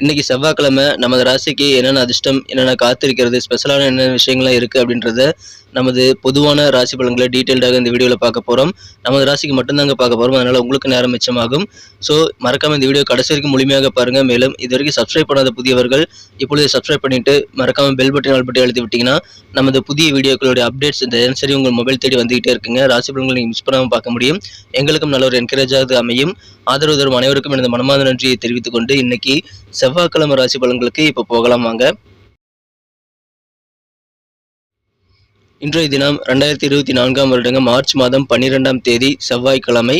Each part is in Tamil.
இன்னைக்கு செவ்வாய்க்கிழமை நமது ராசிக்கு என்னென்ன அதிர்ஷ்டம் என்னென்ன காத்திருக்கிறது ஸ்பெஷலான என்னென்ன விஷயங்கள்லாம் இருக்குது அப்படின்றத நமது பொதுவான ராசி பலன்களை டீட்டெயில்டாக இந்த வீடியோவில் பார்க்க போகிறோம் நமது ராசிக்கு மட்டும்தாங்க பார்க்க போகிறோம் அதனால் உங்களுக்கு நேரம் மிச்சமாகும். ஸோ மறக்காமல் இந்த வீடியோ கடைசி வரைக்கும் முழுமையாக பாருங்கள் மேலும் இது வரைக்கும் சப்ஸ்கிரைப் பண்ணாத புதியவர்கள் இப்பொழுது சப்ஸ்கிரைப் பண்ணிவிட்டு மறக்காமல் பெல் பட்டன் ஆல் பட்டி அழுத்தி விட்டிங்கன்னா நமது புதிய வீடியோக்களுடைய அப்டேட்ஸ் இந்த தினசரி உங்கள் மொபைல் தேடி வந்துகிட்டே இருக்குங்க. ராசி பலன்களை நீங்கள் மிஸ் பண்ணாமல் பார்க்க முடியும். எங்களுக்கும் நல்ல ஒரு என்கரேஜாக அமையும். ஆதரவு தரும் அனைவருக்கும் எனது மனமார்ந்த நன்றியை தெரிவித்துக்கொண்டு இன்னைக்கு செவ்வாய்க்கிழமை ராசி பலன்களுக்கு இப்போ போகலாம் வாங்க. இன்றைய தினம் ரெண்டாயிரத்தி இருபத்தி நான்காம் வருடங்க மார்ச் மாதம் பன்னிரெண்டாம் தேதி செவ்வாய்க்கிழமை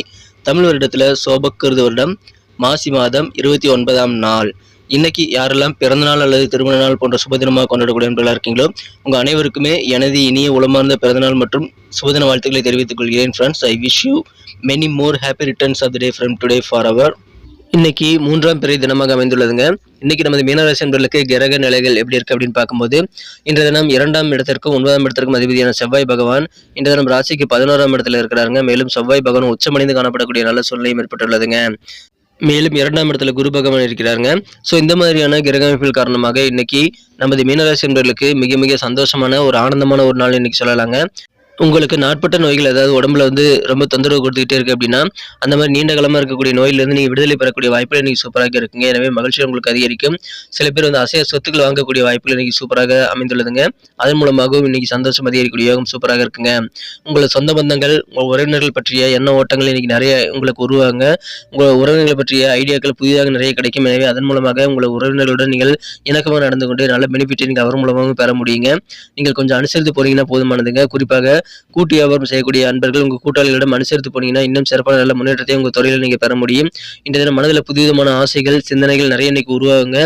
தமிழ் வருடத்தில் சோபக்கிருது வருடம் மாசி மாதம் இருபத்தி ஒன்பதாம் நாள். இன்னைக்கு யாரெல்லாம் பிறந்தநாள் அல்லது திருமண நாள் போன்ற சுபதினமாக கொண்டாடக்கூடிய நண்பர்களாக இருக்கீங்களோ உங்கள் அனைவருக்குமே எனது இனிய உளமார்ந்த பிறந்தநாள் மற்றும் சுபதின வாழ்த்துக்களை தெரிவித்துக் கொள்கிறேன் friends I wish you many more happy returns of the day from today for our இன்னைக்கு மூன்றாம் பிறை தினமாக அமைந்துள்ளதுங்க. இன்னைக்கு நமது மீனராசி என்பர்களுக்கு கிரக நிலைகள் எப்படி இருக்கு அப்படின்னு பார்க்கும்போது இன்றைய தினம் இரண்டாம் இடத்திற்கும் ஒன்பதாம் இடத்திற்கும் அதிபதியான செவ்வாய் பகவான் இன்றைய தினம் ராசிக்கு பதினோராம் இடத்துல இருக்கிறாருங்க. மேலும் செவ்வாய் பகவான் உச்சமடைந்து காணப்படக்கூடிய நல்ல சூழ்நிலையும் ஏற்பட்டுள்ளதுங்க. மேலும் இரண்டாம் இடத்துல குரு பகவான் இருக்கிறாருங்க. ஸோ இந்த மாதிரியான கிரக அமைப்பில் காரணமாக இன்னைக்கு நமது மீனராசி என்பவர்களுக்கு மிக மிக சந்தோஷமான ஒரு ஆனந்தமான ஒரு நாள் இன்னைக்கு சொல்லலாங்க. உங்களுக்கு நாட்பட்ட நோய்கள் ஏதாவது உடம்புல வந்து ரொம்ப தொந்தரவு கொடுத்துக்கிட்டே இருக்கு அப்படின்னா அந்த மாதிரி நீண்ட காலமாக இருக்கக்கூடிய நோயிலிருந்து நீங்கள் விடுதலை பெறக்கூடிய வாய்ப்புகள் இன்றைக்கி சூப்பராக இருக்குங்க. எனவே மகிழ்ச்சி உங்களுக்கு அதிகரிக்கும். சில பேர் வந்து அசைய சொத்துக்கள் வாங்கக்கூடிய வாய்ப்புகள் இன்னைக்கு சூப்பராக அமைந்துள்ளதுங்க. அதன் மூலமாகவும் இன்னைக்கு சந்தோஷம் அதிகரிக்கக்கூடிய யோகம் சூப்பராக இருக்குங்க. உங்களை சொந்த பந்தங்கள் உங்கள் உறவினர்கள் பற்றிய எண்ண ஓட்டங்கள் இன்றைக்கி நிறைய உங்களுக்கு உருவாங்க உங்கள் உறவினர்களை பற்றிய ஐடியாக்கள் புதிதாக நிறைய கிடைக்கும். எனவே அதன் மூலமாக உங்கள் உறவினர்களுடன் நீங்கள் இணக்கமாக நடந்து கொண்டு நல்ல பெனிஃபிட்டை நீங்கள் அவர் மூலமாக பெற முடியுங்க. நீங்கள் கொஞ்சம் அனுசரித்து போனீங்கன்னா போதுமானதுங்க. குறிப்பாக கூட்டு வியாபாரம் செய்யக்கூடிய அன்பர்கள் உங்கள் கூட்டாளிகளிடம் அனுசரித்து போனீங்கன்னா இன்னும் சிறப்பான நல்ல முன்னேற்றத்தை உங்கள் துறையில் நீங்கள் பெற முடியும். இன்றைய தினம் மனதில் புதுவிதமான ஆசைகள் சிந்தனைகள் நிறைய இன்னைக்கு உருவாகுங்க.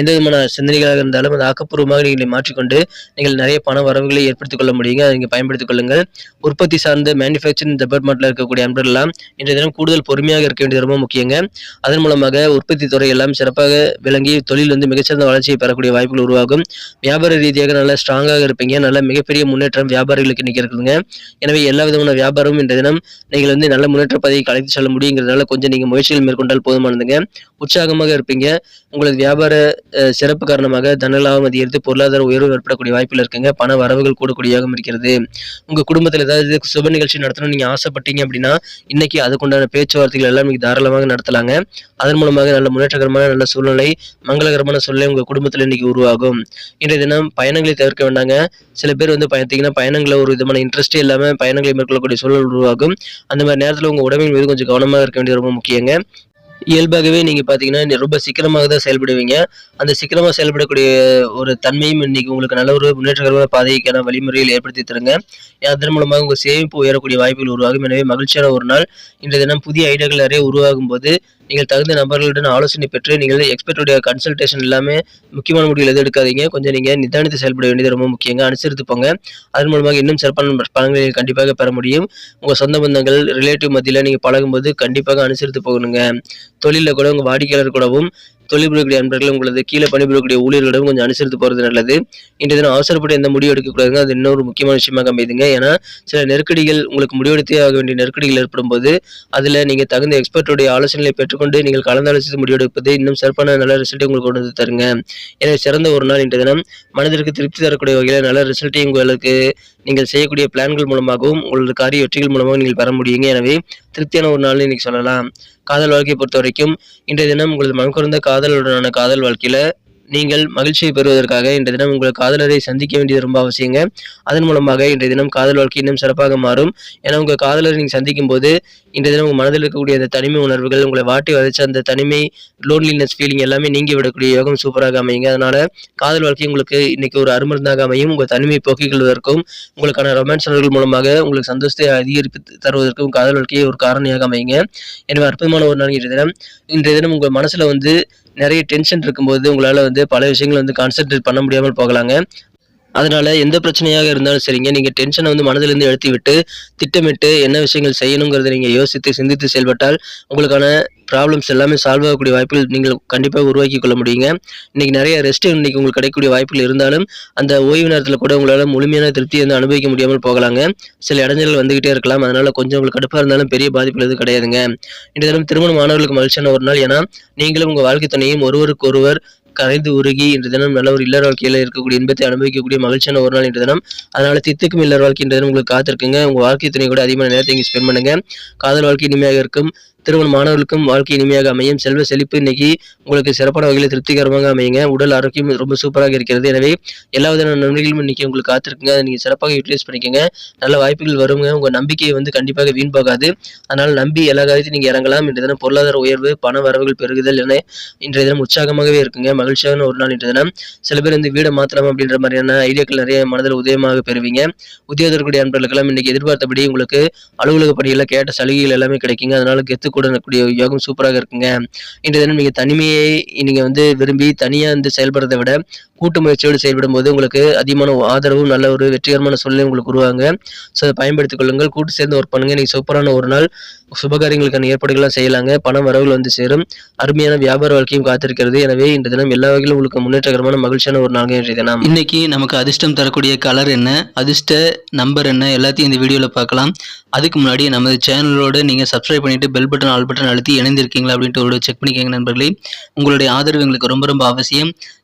எந்த விதமான சிந்தனைகளாக இருந்தாலும் அது ஆக்கப்பூர்வமாக நீங்கள் மாற்றிக்கொண்டு நீங்கள் நிறைய பண வரவுகளை ஏற்படுத்திக் கொள்ள முடியுங்க. அதை நீங்கள் பயன்படுத்திக் கொள்ளுங்கள். உற்பத்தி சார்ந்த மேனுஃபேக்சரிங் டிபார்ட்மெண்ட்டில் இருக்கக்கூடிய அன்பர்கள்லாம் இன்றைய தினம் கூடுதல் பொறுமையாக இருக்க வேண்டியது ரொம்ப முக்கியங்க. அதன் மூலமாக உற்பத்தி துறை எல்லாம் சிறப்பாக விளங்கி தொழில் வந்து மிகச்சிறந்த வளர்ச்சியை பெறக்கூடிய வாய்ப்புகள் உருவாகும். வியாபார ரீதியாக நல்லா ஸ்ட்ராங்காக இருப்பீங்க. நல்ல மிகப்பெரிய முன்னேற்றம் வியாபாரிகளுக்கு இன்னைக்கு இருக்குதுங்க எனவே எல்லா விதமான வியாபாரமும் இன்றைய தினம் நீங்கள் வந்து நல்ல முன்னேற்ற பதவிக்கு கலைத்து செல்ல முடியுங்கிறதுனால கொஞ்சம் நீங்கள் முயற்சிகள் மேற்கொண்டால் போதுமானதுங்க. உற்சாகமாக இருப்பீங்க. உங்களது வியாபார சிறப்பு காரணமாக தனலாபம் அதிகரித்து பொருளாதார உயர்வு ஏற்படக்கூடிய வாய்ப்புகள் இருக்குங்க. பண வரவுகள் கூடக்கூடிய இருக்கிறது. உங்கள் குடும்பத்தில் ஏதாவது சுப நிகழ்ச்சி நடத்தணும்னு நீங்கள் ஆசைப்பட்டீங்க அப்படின்னா இன்னைக்கு அதுக்குண்டான பேச்சுவார்த்தைகள் எல்லாம் நீங்கள் தாராளமாக நடத்தலாங்க. அதன் மூலமாக நல்ல முன்னேற்றகரமான நல்ல சூழ்நிலை மங்களகரமான சூழ்நிலை உங்கள் குடும்பத்தில் இன்னைக்கு உருவாகும். இன்றைய தினம் பயணங்களை தவிர்க்க வேண்டாங்க. சில பேர் வந்து பார்த்தீங்கன்னா பயணங்களை ஒரு விதமான இன்ட்ரெஸ்ட்டே இல்லாமல் பயணங்களை மேற்கொள்ளக்கூடிய சூழல் உருவாகும். அந்த மாதிரி நேரத்தில் உங்கள் உடம்பின் மீது கொஞ்சம் கவனமாக இருக்க வேண்டியது ரொம்ப முக்கியங்க. இயல்பாகவே நீங்கள் பார்த்தீங்கன்னா ரொம்ப சிக்கனமாக தான் செயல்படுவீங்க. அந்த சிக்கனமாக செயல்படக்கூடிய ஒரு தன்மையும் இன்னைக்கு உங்களுக்கு நல்ல ஒரு முன்னேற்றகரமான பாதைக்கான வழிமுறையில் ஏற்படுத்தி தருங்க. அதன் மூலமாக உங்கள் சேமிப்பு உயரக்கூடிய வாய்ப்புகள் உருவாகும். எனவே மகிழ்ச்சியான ஒரு நாள். இன்றைய தினம் புதிய ஐடியாக்கள் நிறைய உருவாகும் போது நீங்கள் தகுந்த நபர்களுடன் ஆலோசனை பெற்று நீங்கள் எக்ஸ்பர்ட்டுடைய கன்சல்டேஷன் எல்லாமே முக்கியமான முடிவுகள் எதுவும் எடுக்காதீங்க. கொஞ்சம் நீங்கள் நிதானித்து செயல்பட வேண்டியது ரொம்ப முக்கியங்க. அனுசரித்து போங்க அதன் மூலமாக இன்னும் சிறப்பான பலன்களை நீங்கள் கண்டிப்பாக பெற முடியும். உங்கள் சொந்த பந்தங்கள் ரிலேட்டிவ் மத்தியில் நீங்கள் பழகும்போது கண்டிப்பாக அனுசரித்து போகணுங்க. தொழிலில் கூட உங்கள் வாடிக்கையாளர் கூடவும் தொழில் புரியக்கூடிய அன்பர்கள் உங்களது கீழே பணிபுரியக்கூடிய ஊழியர்களிடம் கொஞ்சம் அனுசரித்து போகிறது நல்லது. இன்றைய தினம் அவசரப்பட்டு எந்த முடிவு எடுக்கக்கூடாதுங்க. அது இன்னொரு முக்கியமான விஷயமாக அமைதுங்க ஏன்னா சில நெருக்கடிகள் உங்களுக்கு முடிவெடுத்தே ஆக வேண்டிய நெருக்கடிகள் ஏற்படும் போது அதில் நீங்கள் தகுந்த எக்ஸ்பர்ட்டுடைய ஆலோசனைகளை பெற்றுக்கொண்டு நீங்கள் கலந்தாலோசித்து முடிவெடுப்பது இன்னும் சிறப்பான நல்ல ரிசல்ட்டை உங்களுக்கு கொண்டு வந்து தருங்க. எனவே சிறந்த ஒரு நாள் இன்றைய தினம். மனதிற்கு திருப்தி தரக்கூடிய வகையில் நல்ல ரிசல்ட்டை உங்களுக்கு நீங்கள் செய்யக்கூடிய பிளான்கள் மூலமாகவும் உங்களது காரிய வெற்றிகள் மூலமாகவும் நீங்கள் பெற முடியுங்க. எனவே திருப்தியான ஒரு நாள்னு இன்னைக்கு சொல்லலாம். காதல் வாழ்க்கையை பொறுத்த வரைக்கும் இன்றைய தினம் உங்களது மனக்குறந்த காதலுடனான காதல் வாழ்க்கையில நீங்கள் மகிழ்ச்சியை பெறுவதற்காக இன்றைய தினம் உங்கள் காதலரை சந்திக்க வேண்டியது ரொம்ப அவசியங்க. அதன் மூலமாக இன்றைய தினம் காதல் வாழ்க்கை இன்னும் சிறப்பாக மாறும். ஏன்னா உங்கள் காதலரை நீங்கள் சந்திக்கும் போது இன்றைய தினம் உங்கள் மனதில் இருக்கக்கூடிய அந்த தனிமை உணர்வுகள் உங்களை வாட்டி வதைச்ச அந்த தனிமை லோன்லினஸ் ஃபீலிங் எல்லாமே நீங்கி விடக்கூடிய யோகம் சூப்பராக அமையுங்க. அதனால காதல் வாழ்க்கை உங்களுக்கு இன்னைக்கு ஒரு அருமருந்தாக அமையும். உங்கள் தனிமை போக்கிக் கொள்வதற்கும் உங்களுக்கான ரொமான்ஸ் மூலமாக உங்களுக்கு சந்தோஷத்தை அதிகரிப்பு தருவதற்கும் காதல் வாழ்க்கையை ஒரு காரணியாக அமையுங்க. எனவே அற்புதமான ஒரு நாள் இன்றைய தினம். இன்றைய தினம் உங்கள் மனசில் வந்து நிறைய டென்ஷன் இருக்கும்போது உங்களால் வந்து பல விஷயங்கள் வந்து கான்சென்ட்ரேட் பண்ண முடியாமல் போகலாங்க. அதனால எந்த பிரச்சனையாக இருந்தாலும் சரிங்க. நீங்கள் டென்ஷனை வந்து மனதிலிருந்து எழுத்தி விட்டு திட்டமிட்டு என்ன விஷயங்கள் செய்யணுங்கிறத நீங்கள் யோசித்து சிந்தித்து செயல்பட்டால் உங்களுக்கான ப்ராப்ளம்ஸ் எல்லாமே சால்வ் ஆகக்கூடிய வாய்ப்புகள் நீங்கள் கண்டிப்பாக உருவாக்கி கொள்ள முடியுங்க. இன்னைக்கு நிறைய ரெஸ்ட் இன்னைக்கு உங்களுக்கு கிடைக்கக்கூடிய வாய்ப்புகள் இருந்தாலும் அந்த ஓய்வு நேரத்தில் கூட உங்களால் முழுமையான திருப்தியை வந்து அனுபவிக்க முடியாமல் போகலாங்க. சில இடைஞ்சல்கள் வந்துகிட்டே இருக்கலாம். அதனால கொஞ்சம் உங்களுக்கு கடுப்பாக இருந்தாலும் பெரிய பாதிப்புகள் எதுவும் கிடையாதுங்க. இன்றைய தினம் திருமண மாணவர்களுக்கு மகிழ்ச்சியான ஒரு நாள். ஏன்னா நீங்களும் உங்கள் வாழ்க்கை துணையும் ஒருவருக்கு ஒருவர் கரைந்து உருகி இன்று தினம் நல்ல ஒரு இல்லற வாழ்க்கையில இருக்கக்கூடிய இன்பத்தை அனுபவிக்கக்கூடிய மகிழ்ச்சியான ஒரு நாள் இன்று தினம். அதனால தித்துக்கும் இல்லற வாழ்க்கை இன்று தினம் உங்களுக்கு காத்திருக்குங்க. உங்க வாழ்க்கை துணை கூட அதிகமான நேரத்தை இங்கே ஸ்பெண்ட் பண்ணுங்க. காதல் வாழ்க்கை இனிமையாக இருக்கும். திருமண மாணவர்களுக்கும் வாழ்க்கை இனிமையாக அமையும். செல்வ செழிப்பு இன்னைக்கு உங்களுக்கு சிறப்பான வகையில் திருப்திகரமாக அமையுங்க. உடல் ஆரோக்கியம் ரொம்ப சூப்பராக இருக்கிறது. எனவே எல்லா விதமான நன்மைகளும் இன்னைக்கு உங்களுக்கு காத்திருக்குங்க. அதை நீங்கள் சிறப்பாக யூட்டிலைஸ் பண்ணிக்கோங்க. நல்ல வாய்ப்புகள் வருங்க. உங்கள் நம்பிக்கையை வந்து கண்டிப்பாக வீண் போகாது. அதனால் நம்பி எல்லா காரியத்தையும் நீங்கள் இறங்கலாம். இன்றைய தினம் பொருளாதார உயர்வு பண வரவுகள் பெருகுதல் என இன்றைய தினம் உற்சாகமாகவே இருக்குங்க. மகிழ்ச்சியான ஒரு நாள் இன்றைய தினம். சில பேர் இந்த வீடை மாத்தலாம் அப்படின்ற மாதிரியான ஐடியாக்கள் நிறைய மனதில் உதயமாக பெறுவீங்க. உத்தியோகத்திற்குரிய அன்பர்களுக்கெல்லாம் இன்னைக்கு எதிர்பார்த்தபடி உங்களுக்கு அலுவலக பணிகளில் கேட்ட சலுகைகள் எல்லாமே கிடைக்குங்க. அதனால கெத்து கூட கூடிய யோகம் சூப்பராக இருக்குங்க. இன்றைய தினம் நீங்கள் தனிமையை நீங்கள் வந்து விரும்பி தனியாக வந்து செயல்படுறதை விட கூட்டு முயற்சியோடு செயல்படும் போது உங்களுக்கு அதிகமான ஆதரவும் நல்ல ஒரு வெற்றிகரமான சூழ்நிலை உங்களுக்கு உருவாங்க. ஸோ அதை பயன்படுத்திக் கொள்ளுங்கள். கூட்டு சேர்ந்து ஒர்க் பண்ணுங்க. நீங்கள் சூப்பரான ஒரு நாள் சுபகாரியங்களுக்கான ஏற்பாடுகள்லாம் செய்யலாங்க. பணம் வரவுகள் வந்து சேரும். அருமையான வியாபார வாழ்க்கையும் காத்திருக்கிறது. எனவே இந்த தினம் எல்லா வகையிலும் உங்களுக்கு முன்னேற்றகரமான மகிழ்ச்சியான ஒரு நாள் இன்றைய தினம் இன்னைக்கு நமக்கு அதிர்ஷ்டம் தரக்கூடிய கலர் என்ன? அதிர்ஷ்ட நம்பர் என்ன? எல்லாத்தையும் இந்த வீடியோவில் பார்க்கலாம். அதுக்கு முன்னாடி நமது சேனலோட நீங்கள் சப்ஸ்கிரைப் பண்ணிட்டு பெல் பட்டன் ஆல் பட்டன் அழுத்தி இணைந்திருக்கீங்களா அப்படின்ட்டு ஒரு செக் பண்ணிக்கோங்க நண்பர்களே. உங்களுடைய ஆதரவு எங்களுக்கு ரொம்ப ரொம்ப அவசியம்.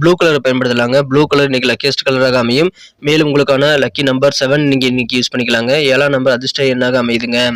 ப்ளூ கலரை பயன்படுத்தலாங்க. ப்ளூ கலர் இன்னைக்கு லக்கியஸ்ட் கலராக அமையும். மேலும் உங்களுக்கான லக்கி நம்பர் செவன் நீங்கள் இன்றைக்கி யூஸ் பண்ணிக்கலாங்க. ஏழாம் நம்பர் அதிர்ஷ்ட எண்ணாக அமையுதுங்க.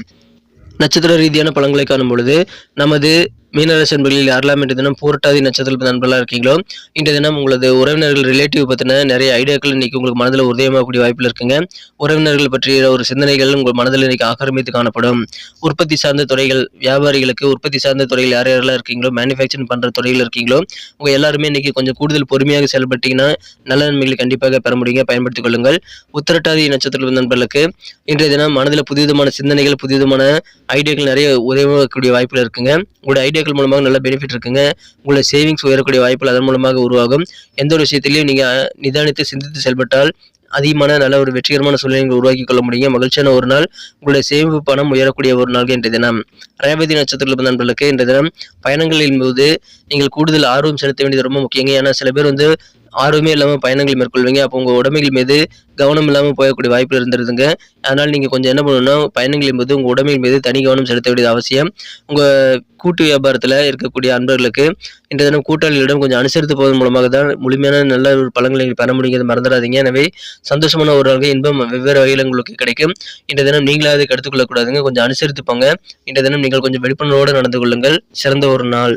நட்சத்திர ரீதியான பழங்களை காணும் பொழுது நமது மீனராசி நண்பர்களில் யாரெல்லாம் இன்று தினம் பூரட்டாதி நட்சத்திர நண்பர்களாக இருக்கீங்களோ இன்றைய தினம் உங்களது உறவினர்கள் ரிலேட்டிவ் பற்றின நிறைய ஐடியாக்கள் இன்றைக்கி உங்களுக்கு மனதில் உதயமாகக்கூடிய வாய்ப்பில் இருக்குங்க. உறவினர்கள் பற்றிய ஒரு சிந்தனைகள் உங்கள் மனதில் இன்றைக்கி ஆக்கிரமித்து காணப்படும். உற்பத்தி சார்ந்த துறைகள் வியாபாரிகளுக்கு உற்பத்தி சார்ந்த துறையில் யார் யாரெல்லாம் இருக்கீங்களோ மேனுஃபேக்சரிங் பண்ணுற துறையில் இருக்கீங்களோ உங்கள் எல்லாருமே இன்றைக்கி கொஞ்சம் கூடுதல் பொறுமையாக செயல்பட்டீங்கன்னா நல்ல நன்மைகளை கண்டிப்பாக பெற முடியுங்க. பயன்படுத்திக் கொள்ளுங்கள். உத்திரட்டாதி நட்சத்திர நண்பர்களுக்கு இன்றைய தினம் மனதில் புதுவிதமான சிந்தனைகள் புதுவிதமான ஐடியாக்கள் நிறைய உதவக்கூடிய வாய்ப்பில் இருக்குங்க. உங்களுடைய ஐடியாக்கள் மூலமாக நல்ல பெனிஃபிட் இருக்குங்க. உங்களை சேவிங்ஸ் உயரக்கூடிய வாய்ப்புகள் அதன் மூலமாக உருவாகும். எந்த ஒரு விஷயத்திலையும் நீங்கள் நிதானித்து சிந்தித்து செயல்பட்டால் அதிகமான நல்ல ஒரு வெற்றிகரமான சூழ்நிலை உருவாக்கி கொள்ள முடியும் மகிழ்ச்சியான ஒரு நாள். உங்களுடைய சேமிப்பு பணம் உயரக்கூடிய ஒரு நாள் இன்றைய தினம். ரேவதி நட்சத்திரத்தில் நண்பர்களுக்கு இன்றைய தினம் பயணங்களின் போது நீங்கள் கூடுதல் ஆர்வம் செலுத்த வேண்டியது ரொம்ப முக்கியங்க. ஏன்னா சில பேர் வந்து ஆர்வமே இல்லாமல் பயணங்கள் மேற்கொள்வீங்க. அப்போ உங்கள் உடமைகள் மீது கவனம் இல்லாமல் போகக்கூடிய வாய்ப்பு இருந்துருதுங்க அதனால் நீங்கள் கொஞ்சம் என்ன பண்ணணும்னா பயணங்களின் போது உங்கள் உடமைகள் மீது தனி கவனம் செலுத்த வேண்டியது அவசியம். உங்கள் கூட்டு வியாபாரத்தில் இருக்கக்கூடிய அன்பர்களுக்கு இன்றைய தினம் கூட்டாளிகளிடம் கொஞ்சம் அனுசரித்து போவதன் மூலமாக தான் முழுமையான நல்ல ஒரு பழங்களை நீங்கள் பெற முடியுங்கிறது மறந்துடாதீங்க. எனவே சந்தோஷமான ஒரு நாள் இன்பம் வெவ்வேறு வகையில் உங்களுக்கு கிடைக்கும். இன்றைய தினம் நீங்களாவது எடுத்துக்கொள்ளக்கூடாதுங்க கொஞ்சம் அனுசரித்து போங்க. இன்றைய தினம் நீங்கள் கொஞ்சம் விழிப்புணர்வோடு நடந்து கொள்ளுங்கள். சிறந்த ஒரு நாள்.